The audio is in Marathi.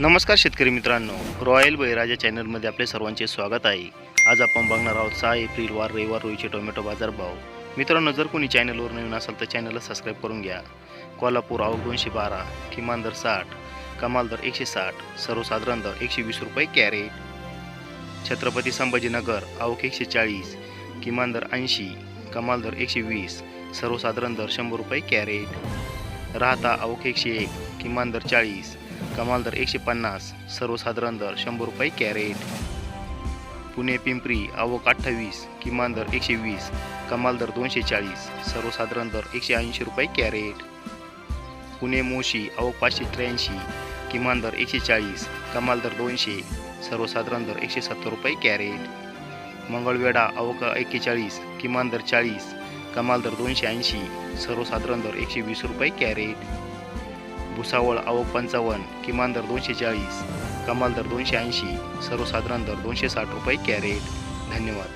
नमस्कार शेतकरी मित्रांनो. रॉयल बळीराजा चॅनलमध्ये आपले सर्वांचे स्वागत आहे. आज आपण बघणार आहोत सहा एप्रिल वार रविवार रोईचे टोमॅटो बाजारभाव. मित्रांनो जर कोणी चॅनलवर नवीन असाल तर चॅनलला सबस्क्राईब करून घ्या. कोल्हापूर आवक दोनशे बारा किमान दर साठ कमाल दर एकशे साठ सर्वसाधारण दर एकशे वीस रुपये कॅरेट. छत्रपती संभाजीनगर आवक एकशे चाळीस किमान दर ऐंशी कमाल दर एकशे वीस सर्वसाधारण दर शंभर रुपये कॅरेट. राहता आवक एकशे एक किमान दर चाळीस कमाल दर एकशे पन्नास सर्वसाधारण दर शंभर रुपये कॅरेट. पुणे पिंपरी आवक अठ्ठावीस किमान दर एकशे वीस कमाल दर दोनशे चाळीस सर्वसाधारण दर एकशे ऐंशी रुपये कॅरेट. पुणे मोशी आवक पाचशे त्र्याऐंशी किमान दर एकशे चाळीस कमाल दर दोनशे सर्वसाधारण दर एकशे सत्तर रुपये कॅरेट. मंगळवेढा अवक एक्केचाळीस किमान दर चाळीस कमाल दर दोनशे ऐंशी सर्वसाधारण दर एकशे वीस रुपये कॅरेट. भुसावळ आवक पंचावन्न किमान दर दोनशे चाळीस कमाल दर दोनशे ऐंशी सर्वसाधारण दर दोनशे साठ रुपये कॅरेट. धन्यवाद.